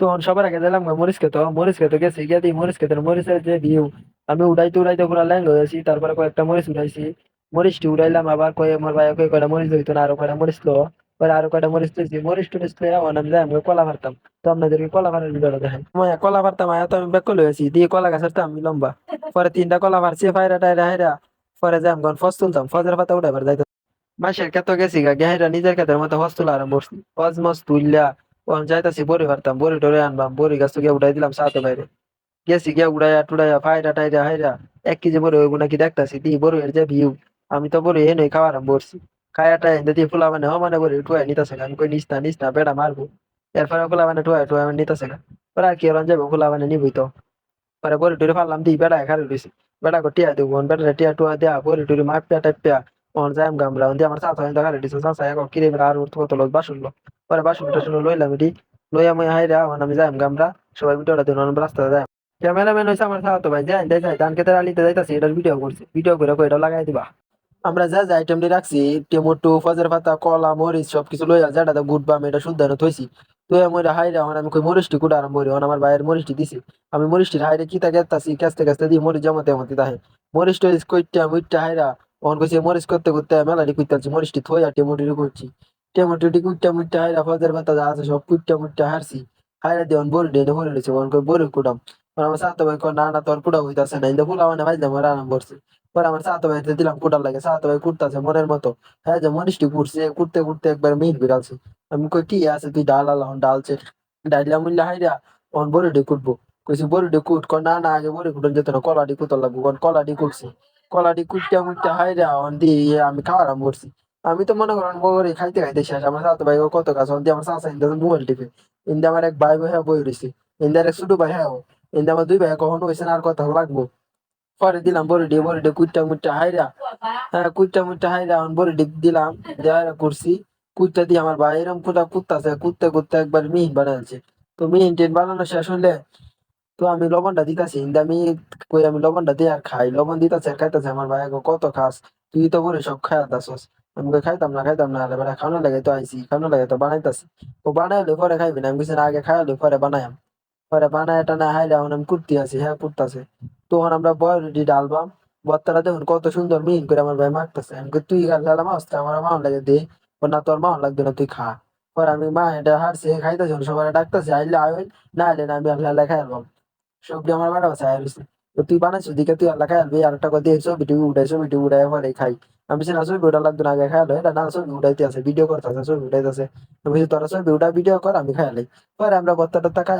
তখন সবার আগে দিলাম মরিচ খেতে মরিচ খেতে গেছি। গিয়ে দিই মরিচ খেতে মরিচের যে ভিউ আমি উড়াইতে উড়াইতে পুরো ল্যাং হয়েছি তারপরে কয়েকটা মরিচ উড়াইছি। মরিচটি উড়াইলাম আবার কয়ে, আমার ভাই কয়ে কয়টা মরিচ হইতো না, আরও কয়টা মরিচ লো। পরে আরও কয়টা মরিচ তুলছি মরিচ টরিচ আমার আমি যাই আমি কলা পারতাম তো আপনাদেরকে কলা পাড়ার ভিডিওটা দেখাই। কলা পারতাম আয়া তো আমি করে হয়েছি, দিয়ে কলা গাছের তো আমি লম্বা। পরে তিনটা কলা পারছি ফাইরা টাইরা হাইরা। পরে যাই আমি ফস তুলতাম ফজের পাতা উঠাবার যাইতাম মাসের ক্ষেত গেছি গা গেহাইরা নিজের ক্ষেতের মতো ফস তোলা আরম্ভ ফজ মস তুললা ওখান যাইতাছি বড়ি পারতাম বড়ি টরে আনবাম, বড়ি গাছ থেকে উঠাই দিলাম সাথে বাইরে। গেছি গিয়া উড়াইয়া টুড়াইয়া, ফাইরা টাইরা, হাইরা, এক কেজি বড়ি হইব নাকি দেখতাছি, দি বড়ি এর যে ভিউ। আমি তো বড়ি এনে খাওয়া আরম্ভ করছি খায়াটা এনে দিয়ে ফুলা মানে হ মানে বড়ি টুয়াই নিতাছে আমি কই নিস না বেড়া মারবো। এরপরে ফুলা মানে টুয়াই টুয়াই মানে। পরে আর কি ওরান যাব ফুলা মানে নিবই তো। পরে বড়ি টুরি ফাললাম দি বেড়া খারে রইছি বেড়া টিয়া দিব বেড়া টিয়া টুয়া দেয়া, বড়ি টুরি মাপিয়া টাইপিয়া, অন যাইম গামলা দিয়ে আমার হিন্দা খারে দিছে চাচা কিরে আর কত লোক বাসুল পরে বাসুল টাসুল লইলাম এটি। লইয়া মই হাইরা এখন আমি যাইম গামরা। সবাই ভিডিওটা দিন রাস্তা যাই ক্যামেরাম্যান হইছে আমার সাথে ভাই। যাই যাই যাই ধান খেতে আলিতে যাইতাছি, এটার ভিডিও করছে। ভিডিও করে এটা লাগাই দিবা? আমরা যা যা আইটেম আইটেমটি রাখছি টমেটো ফজের পাতা, কলা, মরিচ সব সবকিছু লইয়া যেটা গুড, বাম, এটা শুদ্ধ থইছি। তো মই হাইরা এখন আমি কই মরিচটি কুটা আরম্ভ করি। আমার ভাইয়ের মরিচটি দিছি। আমি মরিচটির হাইরে কিতা গেতাছি কাস্তে কাস্তে দিয়ে মরিচ জমাতে জমাতে তাহে মরিচ টরিচ কইটা, মুইটা হাইরা। অন কইছে মরিচ করতে করতে মেলাটি কইতাছি, মরিচটি থই আর টেমোটি করছি। টেমোটি কুইটা মুইটা হাইরা ফজের পাতা যা আছে সব কুইটা মুইটা হারছি। হাইরা দিয়ে বড়ি ডেনে বলে রয়েছে অন কই বড়ি কুটাম পরে আমার সাথে ভাই না না, তোর কুটা হইতাছে না ইন্দা ফুলা মানে ভাই আমার আরাম করছে। পরে আমার সাথে ভাই দিলাম কুটার লাগে সাথে ভাই কুটতাছে মনের মতো। হ্যাঁ যে মরিচটি কুটছে কুটতে কুটতে একবার মিট বিড়ালছে আমি কই, কি আছে, তুই ডাল আলাম ডালছে ডাইলা মুল্লা হাইরা অন বড়ি কুটবো। কইছি, বড়ি কুট, কয়, না না, আগে বড়ি কুটন যেত না, কলাডি কুতর লাগবো কলাডি কুটছে। কলাডি কুটটা মুটটা হাইরা অন দিয়ে, আমি খাওয়া আরাম করছি। আমি তো মনে করেন বড়ি খাইতে খাইতে শেষ। আমার সাথে ভাই কত কাজ অন দিয়ে আমার চাচা ইন্দা মোবাইল টিপে। ইন্দা আমার এক ভাই ভাই বই রয়েছে ইন্দার এক ছোট ভাই হ্যাঁ। ইন্দা আমার দুই ভাই কখনো না আর কথা লাগবো। পরে দিলাম বড়ি দিয়ে বড়ি দিয়ে কুইটা মুটটা হাইরা। হ্যাঁ কুইটা মুটটা হাইরা অন বড়ি দিয়ে দিলাম দেওয়া করছি কুইটা দিয়ে আমার ভাই এরকম কুটা কুত্তাছে, কুত্তে কুত্তে একবার মিহিন বানাচ্ছে তো মিহিন টেন বানানো শেষ হলে তো আমি লবণটা দিতাছি। কিন্তু আমি কই আমি লবণটা দিয়ে আর খাই। লবণ দিতাছে আর খাইতাছে। আমার ভাই কত খাস? তুই তো বলে সব খাই দাসস। আমি খাইতাম না খাইতাম না বেটা খাওয়ানো তো আইছি খাওয়ানো লাগে তো বানাইতাছি ও বানাইলে পরে খাইবি না আমি কিছু আগে খাইলে পরে বানাইম পরে বানায় এটা না হাইলে আমি কুর্তি আছি হ্যাঁ কুর্তাছে তখন আমরা ডালবাম দেখুন কত সুন্দর মিহিন করে আমার ভাই আমি তুই গাল মাছ আমার মাও লাগে দে না তোর মাও লাগবে না তুই খা পরে আমি মা এটা হারছে খাইতেছি সবাই ডাকতেছে আইলে আইন না আইলে না আমি আল্লাহ খাই আলবাম সবজি আমার বাড়া আছে তুই বানাইছিস দিকে তুই আল্লাহ খাই আলবি আর একটা কথা দিয়ে ছবি টবি উঠাই ছবি টবি উঠাই পরে খাই আমি বলছি না ছবি উঠা লাগতো না আগে খাইলো এটা না ছবি উঠাইতে আছে ভিডিও করতে আছে ছবি উঠাইতে আছে। আমি বলছি তোরা ছবি উঠা ভিডিও কর আমি খাইলাই পরে আমরা বত্তা টত্তা খাই